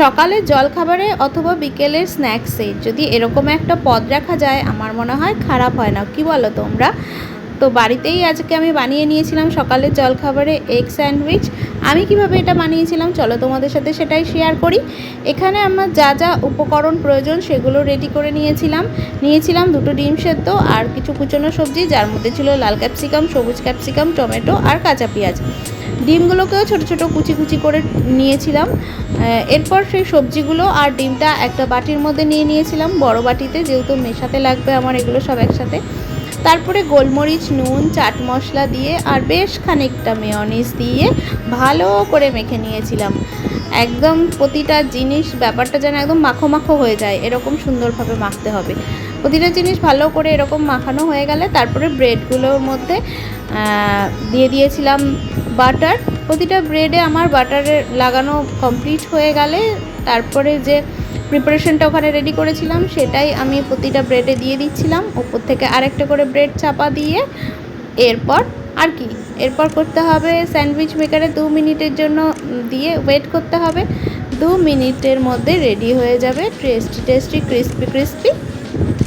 সকালের জলখাবারে অথবা বিকেলের স্ন্যাক্সে যদি এরকম একটা পদ রাখা যায়, আমার মনে হয় খারাপ হয় না। কি বলো তোমরা? তো বাড়িতেই আজকে আমি বানিয়ে নিয়েছিলাম সকালের জলখাবারে এগ স্যান্ডউইচ আমি কীভাবে এটা বানিয়েছিলাম, চলো তোমাদের সাথে সেটাই শেয়ার করি। এখানে আমার যা যা উপকরণ প্রয়োজন সেগুলো রেডি করে নিয়েছিলাম। নিয়েছিলাম দুটো ডিম সেদ্ধ আর কিছু কুচনো সবজি, যার মধ্যে ছিল লাল ক্যাপসিকাম সবুজ ক্যাপসিকাম টমেটো আর কাঁচা পেঁয়াজ। ডিমগুলোকেও ছোট ছোট কুচি কুচি করে নিয়েছিলাম। এরপর সেই সবজিগুলো আর ডিমটা একটা বাটির মধ্যে নিয়ে নিয়েছিলাম। বড় বাটিতে যেহেতু মেশাতে লাগবে আমার, এগুলো সব একসাথে। তারপরে গোলমরিচ, নুন, চাট মশলা দিয়ে আর বেশ খানিকটা মেয়নিস দিয়ে ভালো করে মেখে নিয়েছিলাম। একদম প্রতিটা জিনিস, ব্যাপারটা যেন একদম মাখো মাখো হয়ে যায়, এরকম সুন্দরভাবে মাখতে হবে। প্রতিটা জিনিস ভালো করে এরকম মাখানো হয়ে গেলে তারপরে ব্রেডগুলোর মধ্যে দিয়ে দিয়েছিলাম বাটার, প্রতিটা ব্রেডে আমার বাটারের লাগানো কমপ্লিট হয়ে গেলে, তারপরে যে প্রিপারেশনটা ওখানে রেডি করেছিলাম, সেটাই আমি প্রতিটা ব্রেডে দিয়ে দিচ্ছিলাম। ওপর থেকে আরেকটা করে ব্রেড চাপা দিয়ে, এরপর আর কি। এরপর করতে হবে স্যান্ডউইচ মেকারে দু মিনিটের জন্য দিয়ে ওয়েট করতে হবে। দু মিনিটের মধ্যে রেডি হয়ে যাবে tasty tasty crispy crispy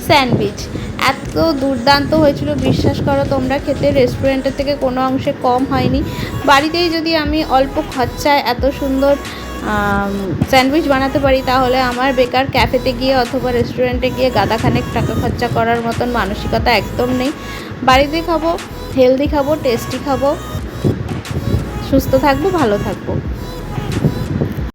sandwich এত দুর্দান্ত হয়েছিল, বিশ্বাস করো তোমরা খেতে রেস্টুরেন্টের থেকে কোনো অংশে কম হয়নি। বাড়িতেই যদি আমি অল্প খরচায় এত সুন্দর স্যান্ডউইচ বানাতে পারি, তাহলে আমার বেকার ক্যাফেতে গিয়ে অথবা রেস্টুরেন্টে গিয়ে গাদাখানেক টাকা খরচা করার মতন মানসিকতা একদম নেই। বাড়িতে খাব হেলদি খাব টেস্টি খাব। সুস্থ থাকব, ভালো থাকব।